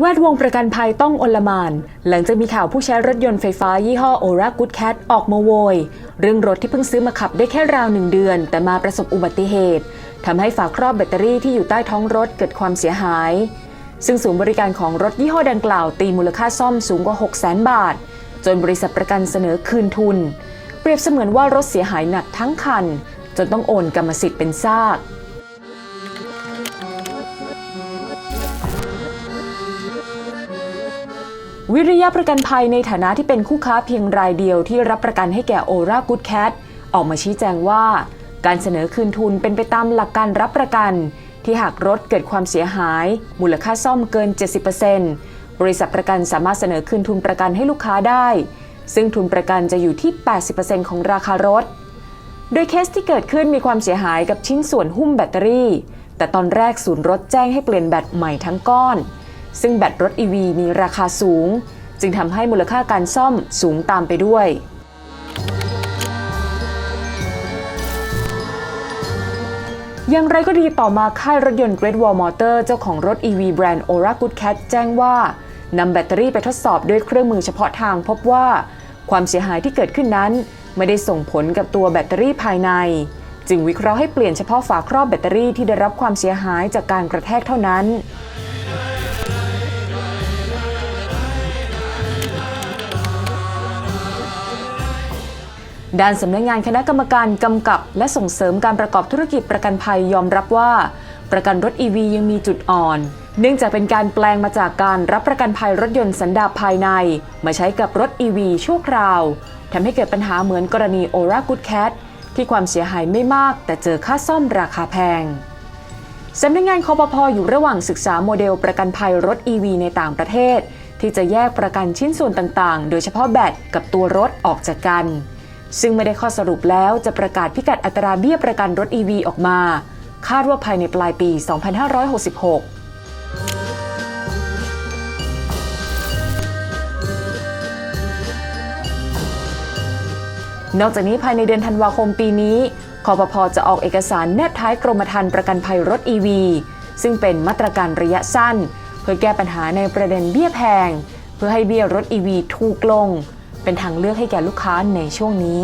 แวดวงประกันภัยต้องอลมาน หลังจากมีข่าวผู้ใช้รถยนต์ไฟฟ้ายี่ห้อ Ora Good Cat ออกมาโวย เรื่องรถที่เพิ่งซื้อมาขับได้แค่ราวหนึ่งเดือน แต่มาประสบอุบัติเหตุทำให้ฝาครอบแบตเตอรี่ที่อยู่ใต้ท้องรถเกิดความเสียหาย ซึ่งศูนย์บริการของรถยี่ห้อดังกล่าวตีมูลค่าซ่อมสูงกว่า 6 0 0 0 0 0 บาท จนบริษัทประกันเสนอคืนทุน เปรียบเสมือนว่ารถเสียหายหนักทั้งคัน จนต้องโอนกรรมสิทธิ์เป็นซาก วิริยะประกันภัยในฐานะที่เป็นคู่ค้าเพียงรายเดียวที่รับประกันให้แก่ Ora Good Cat ออกมาชี้แจงว่า การเสนอคืนทุนเป็นไปตามหลักการรับประกัน ที่หากรถเกิดความเสียหาย มูลค่าซ่อมเกิน 70%บริษัทประกันสามารถเสนอคืนทุนประกันให้ลูกค้าได้ ซึ่งทุนประกันจะอยู่ที่ 80%ของราคารถ โดยเคสที่เกิดขึ้นมีความเสียหายกับชิ้นส่วนหุ้มแบตเตอรี่ แต่ตอนแรกศูนย์รถแจ้งให้เปลี่ยนแบตใหม่ทั้งก้อน ซึ่งแบตรถ EV มีราคาสูง จึงทำให้มูลค่าการซ่อมสูงตามไปด้วย อย่างไรก็ดีต่อมาค่ายรถยนต์ Great Wall Motor เจ้าของรถ EV แบรนด์ Ora Good Cat แจ้งว่านำแบตเตอรี่ไปทดสอบด้วยเครื่องมือเฉพาะทางพบว่า ความเสียหายที่เกิดขึ้นนั้น ไม่ได้ส่งผลกับตัวแบตเตอรี่ภายใน จึงวิเคราะห์ให้เปลี่ยนเฉพาะฝาครอบแบตเตอรี่ที่ได้รับความเสียหายจากการกระแทกเท่านั้น ด้านสำนักงานคณะกรรมการกำกับและส่งเสริมการประกอบธุรกิจประกันภัยยอมรับว่า ประกันรถ EV ยังมีจุดอ่อน เนื่องจากเป็นการแปลงมาจากการรับประกันภัยรถยนต์สันดาปภายใน มาใช้กับรถ EV ชั่วคราวทำให้เกิดปัญหาเหมือนกรณี Ora Good Cat ที่ความเสียหายไม่มาก แต่เจอค่าซ่อมราคาแพงสำนักงานคอปพออยู่ระหว่างศึกษาโมเดลประกันภัยรถ EV ในต่างประเทศ ที่จะแยกประกันชิ้นส่วนต่างๆ โดยเฉพาะแบตกับตัวรถออกจากกัน ซึ่งไม่ได้ข้อสรุปแล้วจะประกาศพิกัดอัตราเบี้ยประกันรถ EV ออกมา คาดว่าภายในปลายปี 2566นอกจากนี้ภายในเดือนธันวาคมปีนี้คอปพอจะออกเอกสารแนบท้ายกรมธรรม์ประกันภัยรถ EV ซึ่งเป็นมาตรการระยะสั้น เพื่อแก้ปัญหาในประเด็นเบี้ยแพง เพื่อให้เบี้ยรถ EV ถูกลง เป็นทางเลือกให้แก่ลูกค้าในช่วงนี้